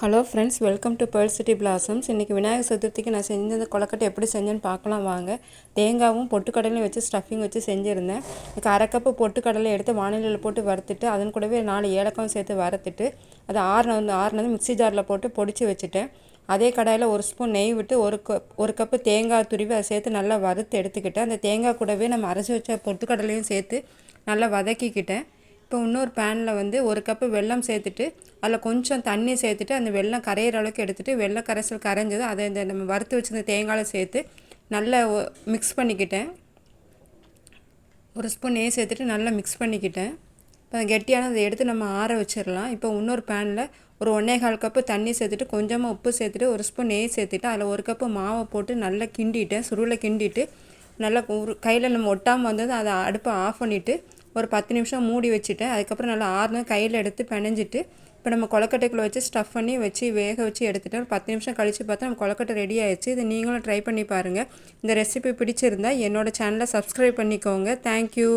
Hello friends welcome to pearl city blossoms இன்றைக்கி விநாயகர் சதுர்த்திக்கு நான் செஞ்ச இந்த கொலக்கட்டை எப்படி செஞ்சேன்னு பார்க்கலாம் வாங்க. தேங்காவும் பொட்டுக்கடலையும் வச்சு ஸ்டஃபிங் வச்சு செஞ்சுருந்தேன். எனக்கு அரை கப்பு பொட்டுக்கடலை எடுத்து வானிலையில் போட்டு வறுத்துட்டு அதன் கூடவே நாலு ஏலக்காயும் சேர்த்து வறுத்துட்டு அது ஆறுனது ஆறுனது மிக்ஸி ஜாரில் போட்டு பொடிச்சு வச்சுட்டேன். அதே கடாயில் ஒரு ஸ்பூன் நெய் விட்டு ஒரு கப் ஒரு கப்பு தேங்காய் துருவி அதை சேர்த்து நல்லா வறுத்து எடுத்துக்கிட்டேன். அந்த தேங்காய் கூடவே நம்ம அரைச்சி வச்ச பொட்டுக்கடலையும் சேர்த்து நல்லா வதக்கிக்கிட்டேன். இப்போ இன்னொரு பேனில் வந்து ஒரு கப்பு வெல்லம் சேர்த்துட்டு அதில் கொஞ்சம் தண்ணி சேர்த்துட்டு அந்த வெல்லம் கரையிற அளவுக்கு எடுத்துகிட்டு வெள்ளை கரைசல் கரைஞ்சது அதை இந்த நம்ம வறுத்து வச்சிருந்த தேங்காயில் சேர்த்து நல்லா மிக்ஸ் பண்ணிக்கிட்டேன். ஒரு ஸ்பூன் நெய் சேர்த்துட்டு நல்லா மிக்ஸ் பண்ணிக்கிட்டேன். இப்போ கெட்டியான அதை எடுத்து நம்ம ஆற வச்சிடலாம். இப்போ இன்னொரு பேனில் ஒரு ஒன்றே கால் கப்பு தண்ணி சேர்த்துட்டு கொஞ்சமாக உப்பு சேர்த்துட்டு ஒரு ஸ்பூன் நெய் சேர்த்துட்டு அதில் ஒரு கப்பு மாவை போட்டு நல்லா கிண்டிட்டேன். சுருளை கிண்டிட்டு நல்லா ஒரு கையில் நம்ம ஒட்டாமல் வந்தது அதை அடுப்பை ஆஃப் பண்ணிவிட்டு ஒரு பத்து நிமிஷம் மூடி வச்சுட்டேன். அதுக்கப்புறம் நல்லா ஆறுனு கையில் எடுத்து பிணைஞ்சிட்டு இப்போ நம்ம கொலக்கட்டைக்குள்ளே வச்சு ஸ்டஃப் பண்ணி வச்சு வேக வச்சு எடுத்துகிட்டு ஒரு பத்து நிமிஷம் கழித்து பார்த்தா நம்ம கொலக்கட்டை ரெடி ஆயிடுச்சு இதை நீங்களும் ட்ரை பண்ணி பாருங்கள் இந்த ரெசிபி பிடிச்சிருந்தா என்னோடய சேனலை சப்ஸ்கிரைப் பண்ணிக்கோங்க. தேங்க்யூ